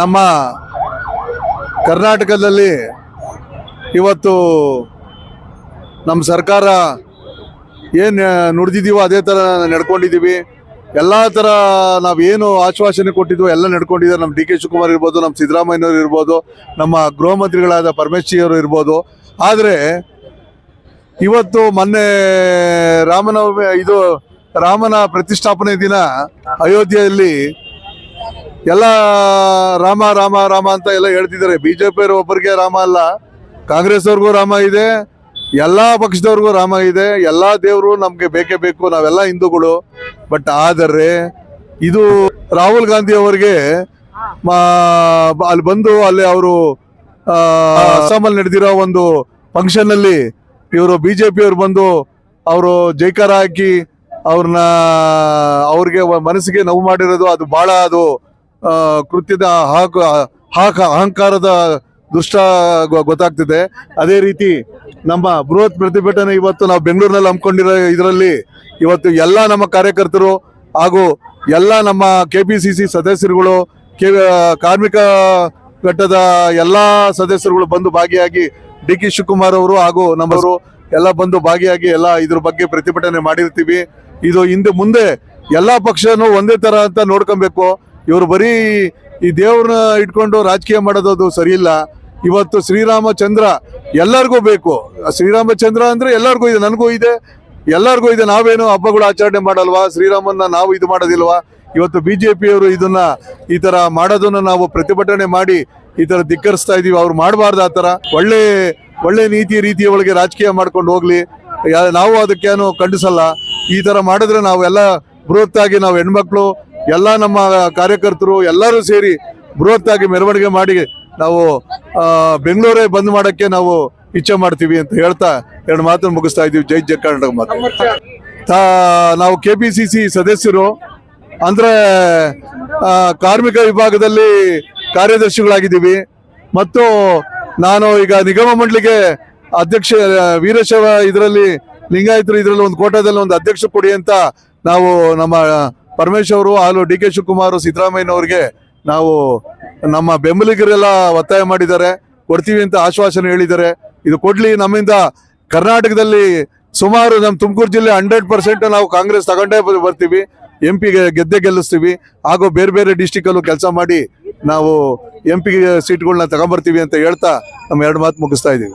ನಮ್ಮ ಕರ್ನಾಟಕದಲ್ಲಿ ಇವತ್ತು ನಮ್ಮ ಸರ್ಕಾರ ಏನು ನುಡಿದಿದ್ದೀವೋ ಅದೇ ಥರ ನಡ್ಕೊಂಡಿದ್ದೀವಿ ಎಲ್ಲ ಥರ ನಾವೇನು ಆಶ್ವಾಸನೆ ಕೊಟ್ಟಿದ್ವೋ ಎಲ್ಲ ನಡ್ಕೊಂಡಿದ್ದಾರೆ ನಮ್ಮ ಡಿ ಕೆ ಶಿವಕುಮಾರ್ ಇರ್ಬೋದು ನಮ್ಮ ಸಿದ್ದರಾಮಯ್ಯವ್ರು ಇರ್ಬೋದು, ನಮ್ಮ ಗೃಹ ಮಂತ್ರಿಗಳಾದ ಪರಮೇಶ್ವರಿ ಅವರು ಇರ್ಬೋದು. ಆದರೆ ಇವತ್ತು ಮೊನ್ನೆ ರಾಮನವಮಿ, ಇದು ರಾಮನ ಪ್ರತಿಷ್ಠಾಪನೆ ದಿನ ಅಯೋಧ್ಯೆಯಲ್ಲಿ ಎಲ್ಲ ರಾಮ ರಾಮ ರಾಮ ಅಂತ ಎಲ್ಲ ಹೇಳ್ತಿದ್ದಾರೆ. ಬಿಜೆಪಿ ಒಬ್ಬರಿಗೆ ರಾಮ ಅಲ್ಲ. ಕಾಂಗ್ರೆಸ್ ಅವ್ರಿಗೂ ರಾಮ ಇದೆ. ಎಲ್ಲಾ ಪಕ್ಷದವ್ರಿಗೂ ರಾಮ ಇದೆ. ಎಲ್ಲಾ ದೇವರು ನಮ್ಗೆ ಬೇಕೇ ಬೇಕು. ನಾವೆಲ್ಲ ಹಿಂದೂಗಳು. ಬಟ್ ಆದರೆ ಇದು ರಾಹುಲ್ ಗಾಂಧಿ ಅವರಿಗೆ ಅಲ್ಲಿ ಬಂದು ಅಲ್ಲಿ ಅವರು ಅಸ್ಸಾಮಲ್ಲಿ ನಡೆದಿರೋ ಒಂದು ಫಂಕ್ಷನ್ ಅಲ್ಲಿ ಇವರು ಬಿಜೆಪಿ ಅವ್ರು ಬಂದು ಅವರು ಜೈಕಾರ ಹಾಕಿ ಅವ್ರನ್ನ, ಅವ್ರಿಗೆ ಮನಸ್ಸಿಗೆ ನೋವು ಮಾಡಿರೋದು. ಅದು ಬಹಳ ಅದು ಕೃತ್ಯದ ಹಾಕು, ಹಾಕ, ಅಹಂಕಾರದ ದುಷ್ಟ ಗೊತ್ತಾಗ್ತಿದೆ. ಅದೇ ರೀತಿ ನಮ್ಮ ಬೃಹತ್ ಪ್ರತಿಭಟನೆ ಇವತ್ತು ನಾವು ಬೆಂಗಳೂರಿನಲ್ಲಿ ಹಮ್ಮಿಕೊಂಡಿರೋ ಇದರಲ್ಲಿ ಇವತ್ತು ಎಲ್ಲ ನಮ್ಮ ಕಾರ್ಯಕರ್ತರು ಹಾಗೂ ಎಲ್ಲ ನಮ್ಮ ಕೆ ಸದಸ್ಯರುಗಳು, ಕೆ ಕಾರ್ಮಿಕ ಘಟ್ಟದ ಎಲ್ಲ ಸದಸ್ಯರುಗಳು ಬಂದು ಭಾಗಿಯಾಗಿ ಡಿ ಕೆ ಶಿವಕುಮಾರ್ ಅವರು ಹಾಗೂ ನಮ್ಮವರು ಎಲ್ಲ ಬಂದು ಭಾಗಿಯಾಗಿ ಎಲ್ಲ ಇದ್ರ ಬಗ್ಗೆ ಪ್ರತಿಭಟನೆ ಮಾಡಿರ್ತೀವಿ. ಇದು ಹಿಂದೆ ಮುಂದೆ ಎಲ್ಲ ಪಕ್ಷನೂ ಒಂದೇ ತರ ಅಂತ ನೋಡ್ಕೊಬೇಕು. ಇವರು ಬರೀ ಈ ದೇವ್ರನ್ನ ಇಟ್ಕೊಂಡು ರಾಜಕೀಯ ಮಾಡೋದು ಸರಿಯಿಲ್ಲ. ಇವತ್ತು ಶ್ರೀರಾಮಚಂದ್ರ ಎಲ್ಲರಿಗೂ ಬೇಕು. ಶ್ರೀರಾಮಚಂದ್ರ ಅಂದ್ರೆ ಎಲ್ಲರಿಗೂ ಇದೆ, ನನಗೂ ಇದೆ. ಎಲ್ಲರಿಗೂ ಇದೆ, ನಾವೇನು ಹಬ್ಬಗಳು ಆಚರಣೆ ಮಾಡಲ್ವಾ? ಶ್ರೀರಾಮನ್ನ ನಾವು ಇದು ಮಾಡೋದಿಲ್ವಾ? ಇವತ್ತು ಬಿಜೆಪಿಯವರು ಇದನ್ನ ಈ ತರ ಮಾಡೋದನ್ನ ನಾವು ಪ್ರತಿಭಟನೆ ಮಾಡಿ ಈ ತರ ಧಿಕ್ಕರಿಸ್ತಾ ಇದೀವಿ. ಅವ್ರು ಮಾಡಬಾರ್ದು ಆ ತರ. ಒಳ್ಳೆ ಒಳ್ಳೆ ನೀತಿ ರೀತಿಯ ಒಳಗೆ ರಾಜಕೀಯ ಮಾಡ್ಕೊಂಡು ಹೋಗ್ಲಿ. ನಾವು ಅದಕ್ಕೇನು ಖಂಡಿಸಲ್ಲ. ಈ ತರ ಮಾಡಿದ್ರೆ ನಾವೆಲ್ಲ ಬೃಹತ್ತಾಗಿ ನಾವು ಹೆಣ್ಮಕ್ಳು ಎಲ್ಲ ನಮ್ಮ ಕಾರ್ಯಕರ್ತರು ಎಲ್ಲರೂ ಸೇರಿ ಬೃಹತ್ತಾಗಿ ಮೆರವಣಿಗೆ ಮಾಡಿ ನಾವು ಬೆಂಗಳೂರೇ ಬಂದ್ ಮಾಡಕ್ಕೆ ನಾವು ಇಚ್ಛೆ ಮಾಡ್ತೀವಿ ಅಂತ ಹೇಳ್ತಾ ಎರಡು ಮಾತನ್ನು ಮುಗಿಸ್ತಾ ಇದೀವಿ ಜೈ ಜಯ ಕರ್ನಾಟಕ ಮಾತು. ನಾವು ಕೆ ಪಿ ಸಿ ಸಿ ಸದಸ್ಯರು, ಅಂದ್ರೆ ಕಾರ್ಮಿಕ ವಿಭಾಗದಲ್ಲಿ ಕಾರ್ಯದರ್ಶಿಗಳಾಗಿದ್ದೀವಿ. ಮತ್ತು ನಾನು ಈಗ ನಿಗಮ ಮಂಡಳಿಗೆ ಅಧ್ಯಕ್ಷ, ವೀರಶೈವ ಇದರಲ್ಲಿ, ಲಿಂಗಾಯತರು ಇದರಲ್ಲಿ ಒಂದು ಕೋಟಾದಲ್ಲಿ ಒಂದು ಅಧ್ಯಕ್ಷ ಕೊಡಿ ಅಂತ ನಾವು ನಮ್ಮ ಪರಮೇಶ್ ಅವರು ಹಾಗೂ ಡಿ ಕೆ ಶಿವಕುಮಾರ್ ಸಿದ್ದರಾಮಯ್ಯನವ್ರಿಗೆ ನಾವು ನಮ್ಮ ಬೆಂಬಲಿಗರೆಲ್ಲ ಒತ್ತಾಯ ಮಾಡಿದ್ದಾರೆ. ಕೊಡ್ತೀವಿ ಅಂತ ಆಶ್ವಾಸನೆ ಹೇಳಿದ್ದಾರೆ. ಇದು ಕೊಡ್ಲಿ ನಮ್ಮಿಂದ ಕರ್ನಾಟಕದಲ್ಲಿ ಸುಮಾರು ನಮ್ಮ ತುಮಕೂರು ಜಿಲ್ಲೆ ಹಂಡ್ರೆಡ್ ಪರ್ಸೆಂಟ್ ನಾವು ಕಾಂಗ್ರೆಸ್ ತಗೊಂಡೇ ಬರ್ತೀವಿ. ಎಂ ಪಿಗೆ ಗೆದ್ದೆ ಗೆಲ್ಲಿಸ್ತೀವಿ. ಹಾಗೂ ಬೇರೆ ಬೇರೆ ಡಿಸ್ಟಿಕ್ ಅಲ್ಲೂ ಕೆಲಸ ಮಾಡಿ ನಾವು ಎಂ ಪಿ ಸೀಟ್ಗಳನ್ನ ತಗೊಂಬರ್ತೀವಿ ಅಂತ ಹೇಳ್ತಾ ನಮ್ಮ ಎರಡು ಮಾತು ಮುಗಿಸ್ತಾ ಇದೀವಿ